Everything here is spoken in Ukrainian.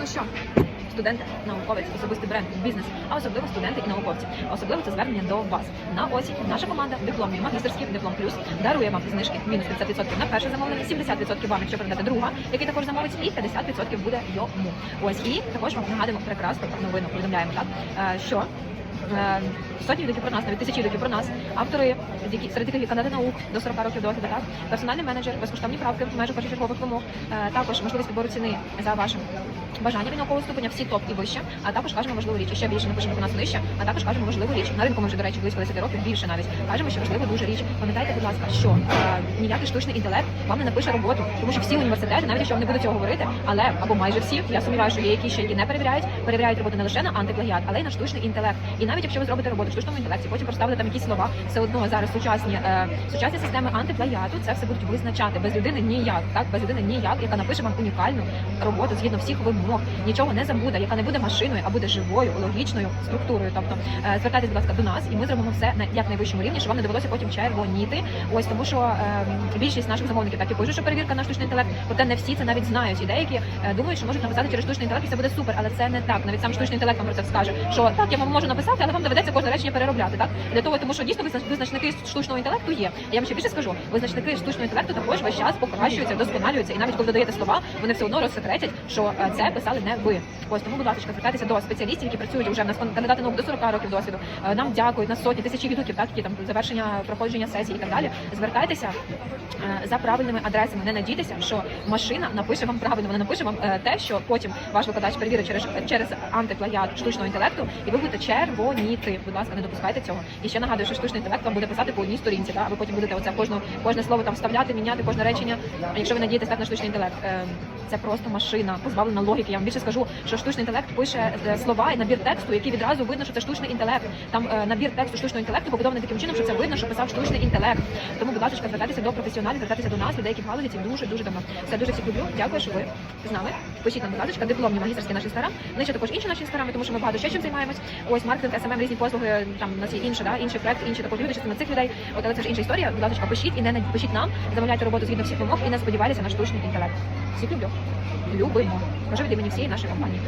Ну що, студенти, науковець, особистий бренд, бізнес, а особливо студенти і науковці. Особливо це звернення до вас. На осінь наша команда дипломні, магістерський, диплом плюс дарує вам знижки мінус 50% на перше замовлення, 70% вам, якщо передате друга, який також замовить, і 50% буде йому. Ось і також вам нагадуємо прекрасну новину. Повідомляємо так, е, що. е, Сотні відгуків про нас, навіть тисячі відгуків про нас, автори, які серед яких кандидати наук до 40 років досвіду, так персональний менеджер, безкоштовні правки в межах першочергових вимог, е, також можливість підбору ціни за вашим бажанням від наукового ступеня, всі топ і вище, а також кажемо важливу річ, ще більше напишемо про нас нижче, а також кажемо важливу річ. На ринку ми вже, до речі, близько 10 років, більше навіть. Кажемо, що важлива дуже річ. Пам'ятайте, будь ласка, що е, ніякий штучний інтелект вам не напише роботу, тому що всі університети, навіть якщо вони будуть цього говорити, але або майже всі, я сумніваюся, що є якісь ще, які не перевіряють, перевіряють роботу не лише на антиплагіат, але й на штучний інтелект. І навіть якщо ви зробите роботу в штучному інтелекті, потім проставите там якісь слова, все одно зараз сучасні е, сучасні системи антиплагіату це все будуть визначати без людини ніяк, так без людини ніяк, яка напише вам унікальну роботу згідно всіх вимог, нічого не забуде, яка не буде машиною, а буде живою, логічною структурою. Тобто е, звертайтесь, будь ласка, до нас, і ми зробимо все на як найвищому рівні, щоб вам не довелося потім червоніти. Ось тому, що е, більшість наших замовників так і пишуть, що перевірка на штучний інтелект, проте не всі це навіть знають. І деякі е, думають, що можуть написати через штучний інтелект, і це буде супер, але це не так. Навіть сам штучний інтелект вам про це скаже, що так, я вам можу написати, але вам доведеться кожне речення переробляти. Так для того, тому що дійсно визнач- визначники штучного інтелекту є. Я вам ще більше скажу, визначники штучного інтелекту також весь час покращуються, вдосконалюються, і навіть коли додаєте слова, вони все одно розсекретять, що е, це писали не ви. Ось тому, будь ласка, звертайтеся до спеціалістів, які працюють вже в нас кандидати наук до 40 років досвіду. Е, Нам дякують на сотні тисячі відгуків, так які там завершення проходження сесії і так далі. Звертайтеся е, за правильними адресами. Не надійтеся, що машина напише вам правильно. Вона напише вам е, те, що потім ваш викладач перевірить через через антиплагіат штучного інтелекту, і ви будете червоніти. Будь ласка, не допускайте цього. І ще нагадую, що штучний інтелект вам буде писати по одній сторінці. Та? Ви потім будете оце кожну кожне слово там вставляти, міняти, кожне речення. Якщо ви надієтесь так на штучний інтелект, це просто машина, позбавлена логіки. Я вам більше скажу, що штучний інтелект пише е, слова і набір тексту, який відразу видно, що це штучний інтелект. Там е, набір тексту штучного інтелекту побудований таким чином, що це видно, що писав штучний інтелект. Тому, будь ласка, звертайтеся до професіоналів, звертайтеся до нас, людей, які в галузі цим дуже дуже давно. Все дуже всіх люблю. Дякую, що ви з нами. Пишіть нам, будь ласка, дипломні магістерські наш інстаграм. Нижче також інші наші інстаграми, тому що ми багато ще чим займаємось. Ось маркетинг, СММ, різні послуги. Там у нас є інше, да, інші проекти, інші також люди, частина цих людей. От але це ж інша історія. Будь ласка, пишіть і не пишіть нам, замовляйте роботу згідно всіх вимог і не сподівайтеся на штучний інтелект. Всіх люблю. Любимо. Може від імені всієї нашої компанії.